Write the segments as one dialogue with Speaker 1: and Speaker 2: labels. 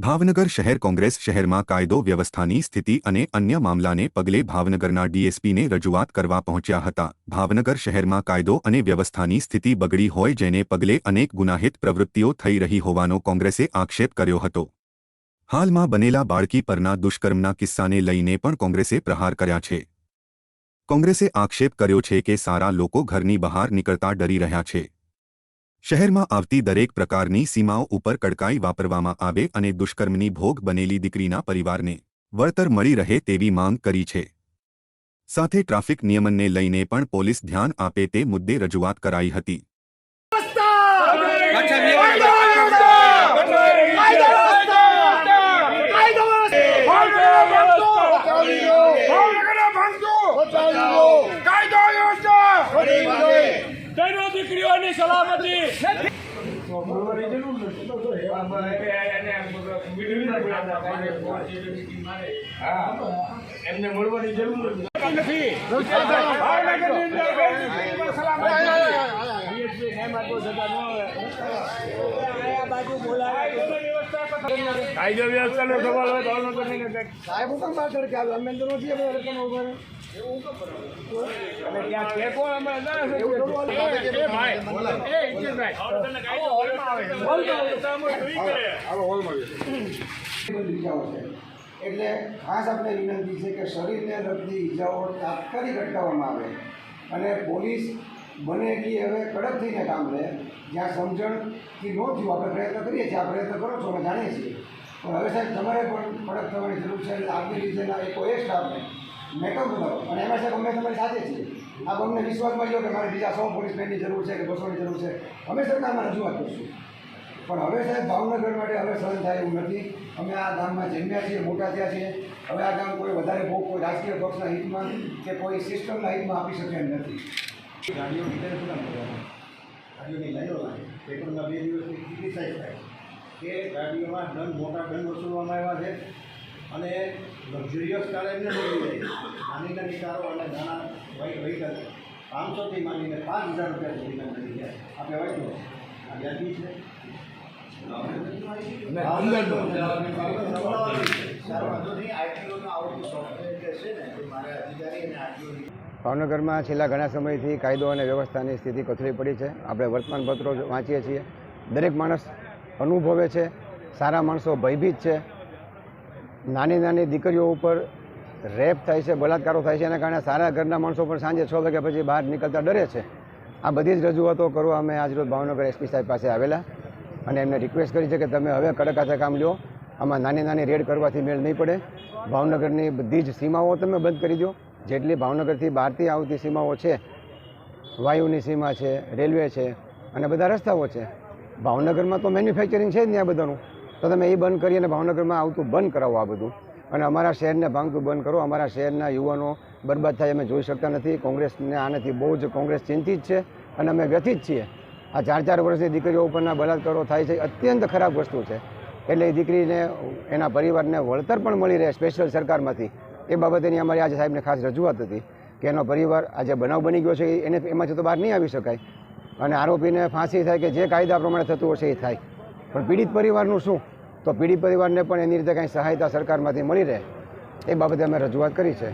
Speaker 1: ભાવનગર શહેર કોંગ્રેસ શહેરમાં કાયદો વ્યવસ્થાની સ્થિતિ અને અન્ય મામલાને પગલે ભાવનગરના ડીએસપીને રજૂઆત કરવા પહોંચ્યા હતા. ભાવનગર શહેરમાં કાયદો અને વ્યવસ્થાની સ્થિતિ બગડી હોય જેને પગલે અનેક ગુનાહિત પ્રવૃત્તિઓ થઈ રહી હોવાનો કોંગ્રેસે આક્ષેપ કર્યો હતો. હાલમાં બનેલા બાળકી પરના દુષ્કર્મના કિસ્સાને લઈને પણ કોંગ્રેસે પ્રહાર કર્યા છે. કોંગ્રેસે આક્ષેપ કર્યો છે કે સારા લોકો ઘરની બહાર નીકળતા ડરી રહ્યા છે. શહેરમાં આવતી દરેક પ્રકારની સીમાઓ ઉપર કડકાઈ વાપરવામાં આવે અને દુષ્કર્મની ભોગ બનેલી દીકરીના પરિવારને વળતર મળી રહે તેવી માંગ કરી છે. સાથે ટ્રાફિક નિયમનને લઈને પણ પોલીસ ધ્યાન આપે તે મુદ્દે રજૂઆત કરાઈ હતી.
Speaker 2: એમને મળવાની જરૂર નથી સવાલ હોય અંદર
Speaker 3: સાહેબ હુકમ કરે કે આ અમે તો નથી
Speaker 2: અને ત્યાં ટેકો અમે ના. એ એ
Speaker 3: છે. એટલે ખાસ આપણે વિનંતી છે કે શરીરને લગતી ઈજાઓ તાત્કાલિક અટકાવવામાં આવે. અને પોલીસ બને એટલી હવે કડક થઈને કામ લે. જ્યાં સમજણથી ન થયું આપણે પ્રયત્ન કરીએ છીએ આ પ્રયત્ન કરો છો અમે જાણીએ છીએ. પણ હવે સાહેબ તમારે પણ કડક થવાની જરૂર છે. એટલે આગલી રીતેના એકો એક સ્ટાફને મેકઅપ બનાવો અને એમાં સાહેબ અમે તમારી સાથે છીએ. આપ અમને વિશ્વાસમાં જો કે મારે બીજા સો પોલીસમેનની જરૂર છે કે બસોની જરૂર છે. અમે સરકારમાં રજૂઆત કરીશું. પણ હવે સાહેબ, ભાવનગર માટે હવે સહન થાય એવું નથી. અમે આ ગામમાં જન્મ્યા છીએ, મોટા થયા છીએ. હવે આ ગામ કોઈ વધારે ભોગ કોઈ રાજકીય પક્ષના હિતમાં કે કોઈ સિસ્ટમના હિતમાં આપી શકે એમ નથી. ગાડીઓ ગાડીઓની લાઈનો લાગે. પેપરમાં બે દિવસની ક્રિટિસાઇઝ થાય. કે ગાડીઓમાં દંડ મોટા દંડ વસૂલવામાં આવ્યા છે. અને લક્ઝરિયસ કાર એમને મળી જાય. નાની નાની કારો અને નાના વ્હાઇટ વ્હીકલ પાંચસોથી માંડીને પાંચ હજાર રૂપિયા સુધીના મળી જાય. આ કહેવાય આ વ્યાજી છે. ભાવનગરમાં છેલ્લા ઘણા સમયથી કાયદો અને વ્યવસ્થાની સ્થિતિ કથળી પડી છે. આપણે વર્તમાનપત્રો વાંચીએ છીએ. દરેક માણસ અનુભવે છે. સારા માણસો ભયભીત છે. નાની નાની દીકરીઓ ઉપર રેપ થાય છે બલાત્કારો થાય છે, એના કારણે સારા ઘરના માણસો પણ સાંજે છ વાગ્યા પછી બહાર નીકળતા ડરે છે. આ બધી જ રજૂઆતો કરવા અમે આજરોજ ભાવનગર એસપી સાહેબ પાસે આવેલા અને એમને રિક્વેસ્ટ કરી છે કે તમે હવે કડક હાથે કામ લ્યો. આમાં નાની નાની રેડ કરવાથી મેળ નહીં પડે. ભાવનગરની બધી જ સીમાઓ તમે બંધ કરી દો. જેટલી ભાવનગરથી બહારથી આવતી સીમાઓ છે, વાયુની સીમા છે, રેલવે છે અને બધા રસ્તાઓ છે. ભાવનગરમાં તો મેન્યુફેક્ચરિંગ છે જ આ બધાનું. તો તમે એ બંધ કરી અને ભાવનગરમાં આવતું બંધ કરાવો આ બધું. અને અમારા શહેરને ભાંગતું બંધ કરો. અમારા શહેરના યુવાનો બરબાદ થાય અમે જોઈ શકતા નથી. કોંગ્રેસને આનાથી બહુ જ કોંગ્રેસ ચિંતિત છે અને અમે વ્યથિત છીએ. આ ચાર ચાર વર્ષની દીકરીઓ ઉપરના બલાત્કારો થાય છે. અત્યંત ખરાબ વસ્તુ છે. એટલે એ દીકરીને, એના પરિવારને વળતર પણ મળી રહે સ્પેશિયલ સરકારમાંથી. એ બાબતેની અમારી આજે સાહેબને ખાસ રજૂઆત હતી કે એનો પરિવાર આજે બનાવ બની ગયો છે, એને એમાંથી તો બહાર નહીં આવી શકાય. અને આરોપીને ફાંસી થાય કે જે કાયદા પ્રમાણે થતું હશે એ થાય. પણ પીડિત પરિવારનું શું? તો પીડિત પરિવારને પણ એની રીતે કાંઈ સહાયતા સરકારમાંથી મળી રહે, એ બાબતે અમે રજૂઆત કરી છે.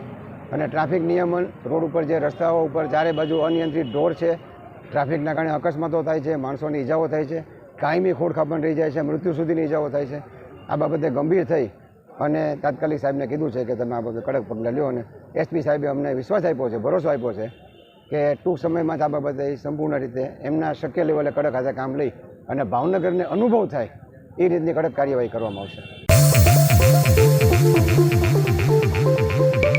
Speaker 3: અને ટ્રાફિક નિયમન, રોડ ઉપર જે રસ્તાઓ ઉપર ચારે બાજુ અનિયંત્રિત ઢોર છે, ટ્રાફિકના કારણે અકસ્માતો થાય છે, માણસોની ઈજાઓ થાય છે, કાયમી ખોડખાપણ રહી જાય છે, મૃત્યુ સુધીની ઈજાઓ થાય છે. આ બાબતે ગંભીર થઈ અને તાત્કાલિક સાહેબને કીધું છે કે તમે આ બાબતે કડક પગલાં લ્યો અને એસપી સાહેબે અમને વિશ્વાસ આપ્યો છે, ભરોસો આપ્યો છે. કે ટૂંક સમયમાં આ બાબતે સંપૂર્ણ રીતે એમના શક્ય લેવલે કડક હાથે કામ લઈ અને ભાવનગરને અનુભવ થાય એ રીતની કડક કાર્યવાહી કરવામાં આવશે.